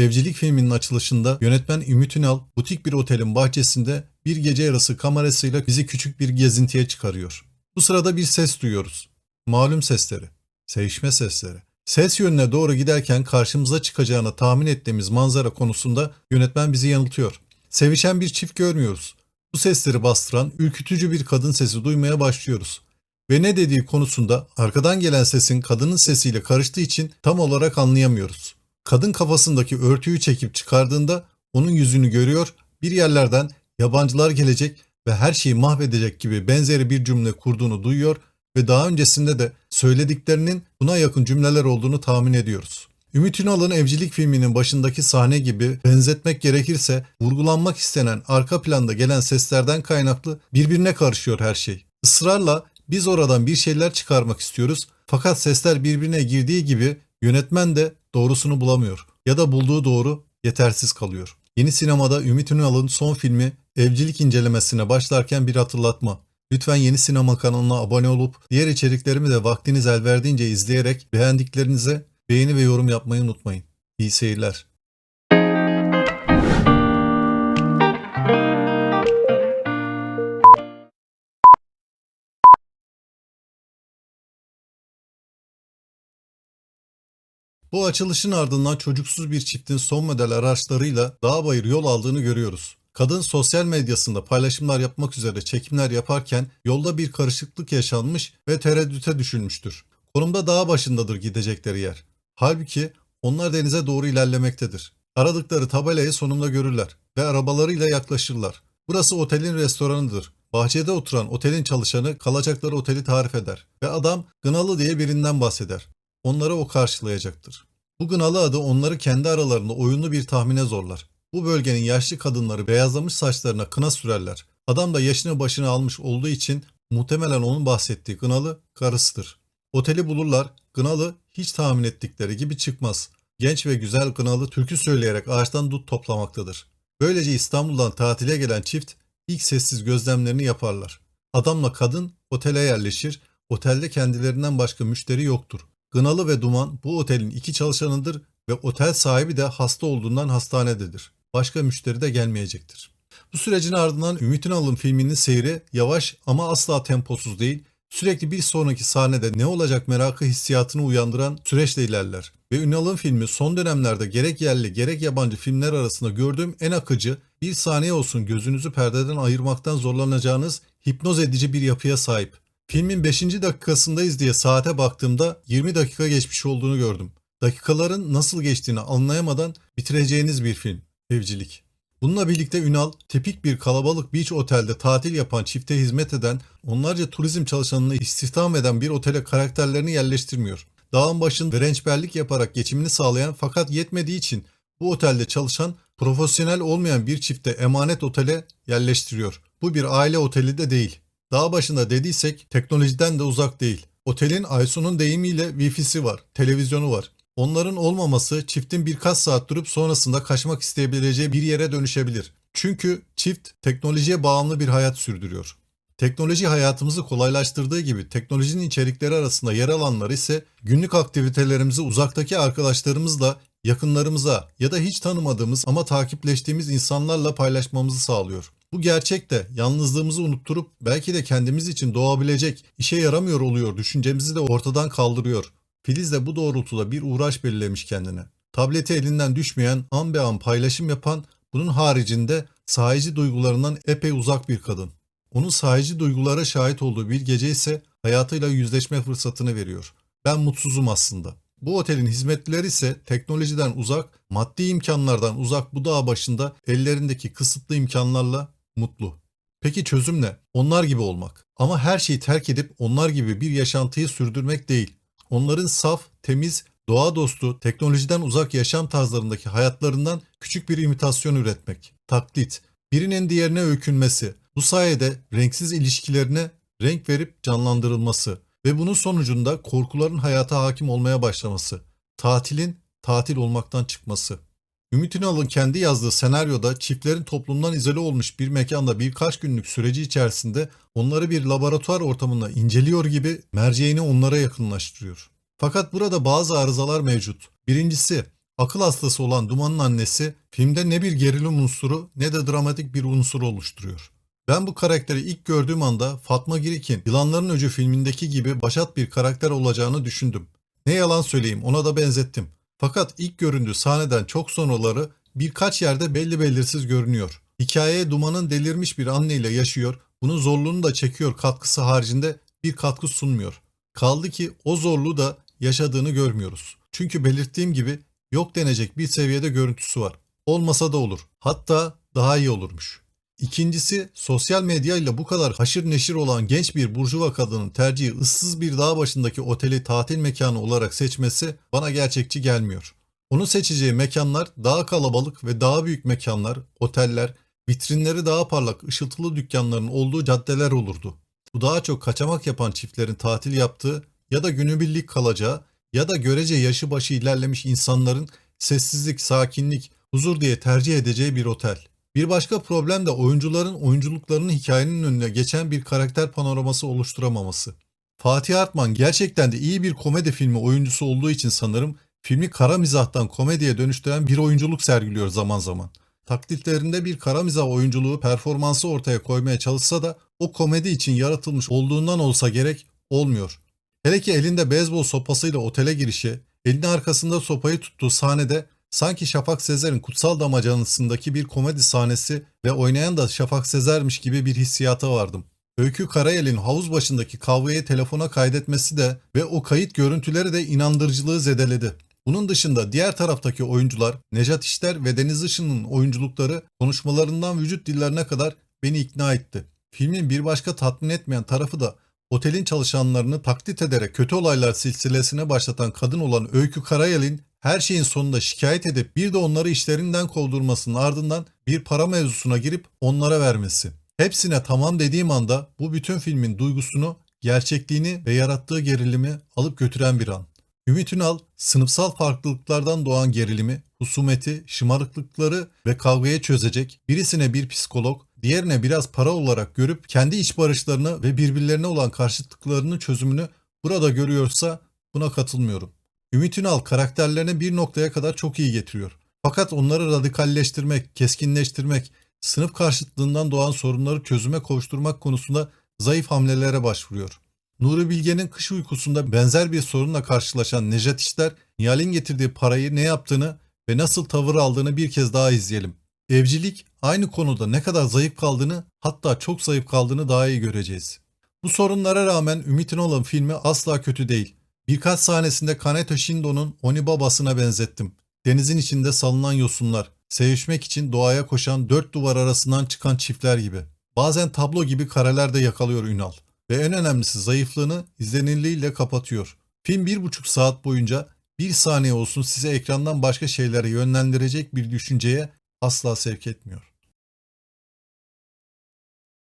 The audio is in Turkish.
Evcilik filminin açılışında yönetmen Ümit Ünal butik bir otelin bahçesinde bir gece yarısı kamerasıyla bizi küçük bir gezintiye çıkarıyor. Bu sırada bir ses duyuyoruz. Malum sesleri. Sevişme sesleri. Ses yönüne doğru giderken karşımıza çıkacağını tahmin ettiğimiz manzara konusunda yönetmen bizi yanıltıyor. Sevişen bir çift görmüyoruz. Bu sesleri bastıran ürkütücü bir kadın sesi duymaya başlıyoruz. Ve ne dediği konusunda arkadan gelen sesin kadının sesiyle karıştığı için tam olarak anlayamıyoruz. Kadın kafasındaki örtüyü çekip çıkardığında onun yüzünü görüyor, bir yerlerden yabancılar gelecek ve her şeyi mahvedecek gibi benzeri bir cümle kurduğunu duyuyor ve daha öncesinde de söylediklerinin buna yakın cümleler olduğunu tahmin ediyoruz. Ümit Ünal'ın evcilik filminin başındaki sahne gibi benzetmek gerekirse vurgulanmak istenen arka planda gelen seslerden kaynaklı birbirine karışıyor her şey. Israrla biz oradan bir şeyler çıkarmak istiyoruz fakat sesler birbirine girdiği gibi yönetmen de doğrusunu bulamıyor ya da bulduğu doğru yetersiz kalıyor. Yeni sinemada Ümit Ünal'ın son filmi Evcilik incelemesine başlarken bir hatırlatma. Lütfen yeni sinema kanalına abone olup diğer içeriklerimi de vaktiniz el verdiğince izleyerek beğendiklerinize beğeni ve yorum yapmayı unutmayın. İyi seyirler. Bu açılışın ardından çocuksuz bir çiftin son model araçlarıyla dağ bayır yol aldığını görüyoruz. Kadın sosyal medyasında paylaşımlar yapmak üzere çekimler yaparken yolda bir karışıklık yaşanmış ve tereddüte düşülmüştür. Konumda dağ başındadır gidecekleri yer. Halbuki onlar denize doğru ilerlemektedir. Aradıkları tabelayı sonunda görürler ve arabalarıyla yaklaşırlar. Burası otelin restoranıdır. Bahçede oturan otelin çalışanı kalacakları oteli tarif eder ve adam Gınalı diye birinden bahseder. Onları o karşılayacaktır. Bu Gınalı adı onları kendi aralarında oyunlu bir tahmine zorlar. Bu bölgenin yaşlı kadınları beyazlamış saçlarına kına sürerler. Adam da yaşını başına almış olduğu için muhtemelen onun bahsettiği Gınalı karısıdır. Oteli bulurlar. Gınalı hiç tahmin ettikleri gibi çıkmaz. Genç ve güzel Gınalı türkü söyleyerek ağaçtan dut toplamaktadır. Böylece İstanbul'dan tatile gelen çift ilk sessiz gözlemlerini yaparlar. Adamla kadın otele yerleşir. Otelde kendilerinden başka müşteri yoktur. Gınalı ve Duman bu otelin iki çalışanıdır ve otel sahibi de hasta olduğundan hastanededir. Başka müşteri de gelmeyecektir. Bu sürecin ardından Ümit Ünal'ın filminin seyri yavaş ama asla temposuz değil, sürekli bir sonraki sahnede ne olacak merakı hissiyatını uyandıran süreçle ilerler. Ve Ünal'ın filmi son dönemlerde gerek yerli gerek yabancı filmler arasında gördüğüm en akıcı, bir saniye olsun gözünüzü perdeden ayırmaktan zorlanacağınız hipnoz edici bir yapıya sahip. Filmin 5. dakikasındayız diye saate baktığımda 20 dakika geçmiş olduğunu gördüm. Dakikaların nasıl geçtiğini anlayamadan bitireceğiniz bir film. Evcilik. Bununla birlikte Ünal, tipik bir kalabalık beach otelde tatil yapan çifte hizmet eden, onlarca turizm çalışanını istihdam eden bir otele karakterlerini yerleştirmiyor. Dağın başında rençberlik yaparak geçimini sağlayan fakat yetmediği için bu otelde çalışan profesyonel olmayan bir çifte emanet otele yerleştiriyor. Bu bir aile oteli de değil. Dağ başında dediysek teknolojiden de uzak değil. Otelin Aysun'un deyimiyle wifi'si var, televizyonu var. Onların olmaması çiftin birkaç saat durup sonrasında kaçmak isteyebileceği bir yere dönüşebilir. Çünkü çift teknolojiye bağımlı bir hayat sürdürüyor. Teknoloji hayatımızı kolaylaştırdığı gibi teknolojinin içerikleri arasında yer alanlar ise günlük aktivitelerimizi uzaktaki arkadaşlarımızla, yakınlarımıza ya da hiç tanımadığımız ama takipleştiğimiz insanlarla paylaşmamızı sağlıyor. Bu gerçek de yalnızlığımızı unutturup belki de kendimiz için doğabilecek, işe yaramıyor oluyor düşüncemizi de ortadan kaldırıyor. Filiz de bu doğrultuda bir uğraş belirlemiş kendine. Tableti elinden düşmeyen, an be an paylaşım yapan, bunun haricinde sahici duygularından epey uzak bir kadın. Onun sahici duygulara şahit olduğu bir gece ise hayatıyla yüzleşme fırsatını veriyor. Ben mutsuzum aslında. Bu otelin hizmetlileri ise teknolojiden uzak, maddi imkanlardan uzak bu dağ başında ellerindeki kısıtlı imkanlarla mutlu. Peki çözüm ne? Onlar gibi olmak. Ama her şeyi terk edip onlar gibi bir yaşantıyı sürdürmek değil. Onların saf, temiz, doğa dostu, teknolojiden uzak yaşam tarzlarındaki hayatlarından küçük bir imitasyon üretmek. Taklit. Birinin diğerine öykünmesi. Bu sayede renksiz ilişkilerine renk verip canlandırılması ve bunun sonucunda korkuların hayata hakim olmaya başlaması. Tatilin tatil olmaktan çıkması. Ümit Ünal'ın kendi yazdığı senaryoda çiftlerin toplumdan izole olmuş bir mekanda birkaç günlük süreci içerisinde onları bir laboratuvar ortamında inceliyor gibi merceğini onlara yakınlaştırıyor. Fakat burada bazı arızalar mevcut. Birincisi Akıl hastası olan Duman'ın annesi filmde ne bir gerilim unsuru ne de dramatik bir unsur oluşturuyor. Ben bu karakteri ilk gördüğüm anda Fatma Girik'in Yılanların Öcü filmindeki gibi başat bir karakter olacağını düşündüm. Ne yalan söyleyeyim ona da benzettim. Fakat ilk göründüğü sahneden çok sonraları birkaç yerde belli belirsiz görünüyor. Hikayeye Duman'ın delirmiş bir anneyle yaşıyor, bunun zorluğunu da çekiyor katkısı haricinde bir katkı sunmuyor. Kaldı ki o zorluğu da yaşadığını görmüyoruz. Çünkü belirttiğim gibi yok denecek bir seviyede görüntüsü var. Olmasa da olur. Hatta daha iyi olurmuş. İkincisi sosyal medyayla bu kadar haşır neşir olan genç bir burjuva kadının tercihi ıssız bir dağ başındaki oteli tatil mekanı olarak seçmesi bana gerçekçi gelmiyor. Onun seçeceği mekanlar daha kalabalık ve daha büyük mekanlar, oteller, vitrinleri daha parlak ışıltılı dükkanların olduğu caddeler olurdu. Bu daha çok kaçamak yapan çiftlerin tatil yaptığı ya da günübirlik kalacağı ya da görece yaşı başı ilerlemiş insanların sessizlik, sakinlik, huzur diye tercih edeceği bir otel. Bir başka problem de oyuncuların oyunculuklarının hikayenin önüne geçen bir karakter panoraması oluşturamaması. Fatih Artman gerçekten de iyi bir komedi filmi oyuncusu olduğu için sanırım filmi kara mizahtan komediye dönüştüren bir oyunculuk sergiliyor zaman zaman. Taklitlerinde bir kara mizah oyunculuğu performansı ortaya koymaya çalışsa da o komedi için yaratılmış olduğundan olsa gerek olmuyor. Hele ki elinde beyzbol sopasıyla otele girişi, elini arkasında sopayı tuttuğu sahnede sanki Şafak Sezer'in Kutsal Damacanası'ndaki bir komedi sahnesi ve oynayan da Şafak Sezer'miş gibi bir hissiyata vardım. Öykü Karayel'in havuz başındaki kavgayı telefona kaydetmesi de ve o kayıt görüntüleri de inandırıcılığı zedeledi. Bunun dışında diğer taraftaki oyuncular Nejat İşler ve Deniz Işın'ın oyunculukları konuşmalarından vücut dillerine kadar beni ikna etti. Filmin bir başka tatmin etmeyen tarafı da otelin çalışanlarını taklit ederek kötü olaylar silsilesine başlatan kadın olan Öykü Karayel'in her şeyin sonunda şikayet edip bir de onları işlerinden kovdurmasının ardından bir para mevzusuna girip onlara vermesi. Hepsine tamam dediğim anda bu bütün filmin duygusunu, gerçekliğini ve yarattığı gerilimi alıp götüren bir an. Ümit Ünal, sınıfsal farklılıklardan doğan gerilimi, husumeti, şımarıklıkları ve kavgayı çözecek, birisine bir psikolog, diğerine biraz para olarak görüp kendi iç barışlarını ve birbirlerine olan karşıtlıklarını çözümünü burada görüyorsa buna katılmıyorum. Ümit Ünal karakterlerini bir noktaya kadar çok iyi getiriyor. Fakat onları radikalleştirmek, keskinleştirmek, sınıf karşıtlığından doğan sorunları çözüme koşturmak konusunda zayıf hamlelere başvuruyor. Nuri Bilge'nin kış uykusunda benzer bir sorunla karşılaşan Nejat İşler, Nihal'in getirdiği parayı ne yaptığını ve nasıl tavır aldığını bir kez daha izleyelim. Evcilik aynı konuda ne kadar zayıf kaldığını hatta çok zayıf kaldığını daha iyi göreceğiz. Bu sorunlara rağmen Ümit'in olan filmi asla kötü değil. Birkaç sahnesinde Kaneto Shindo'nun Oni babasına benzettim. Denizin içinde salınan yosunlar, sevişmek için doğaya koşan dört duvar arasından çıkan çiftler gibi. Bazen tablo gibi kareler de yakalıyor Ünal. Ve en önemlisi zayıflığını izlenirliğiyle kapatıyor. Film bir buçuk saat boyunca bir saniye olsun size ekrandan başka şeylere yönlendirecek bir düşünceye asla sevk etmiyor.